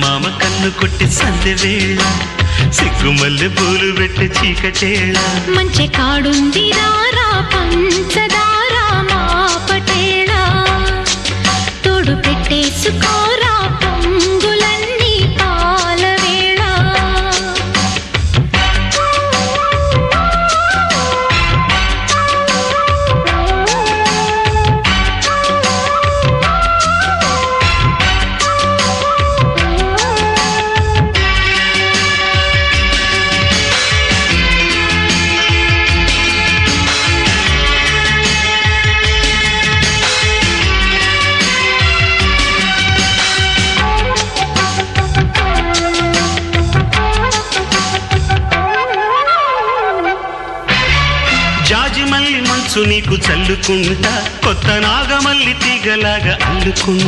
మామ కన్ను కొట్టి సందె వేళ సిగ్గుమల్లె పూలు పెట్టి చీకటేళ. మంచి కాడుంది రారా పంచదారా మా పటేళ. తోడు పెట్టేసుకో జాజిమల్లి మంచు నీకు చల్లుకుంటా కొత్త నాగమల్లి తీగలాగా అల్లుకుంటా.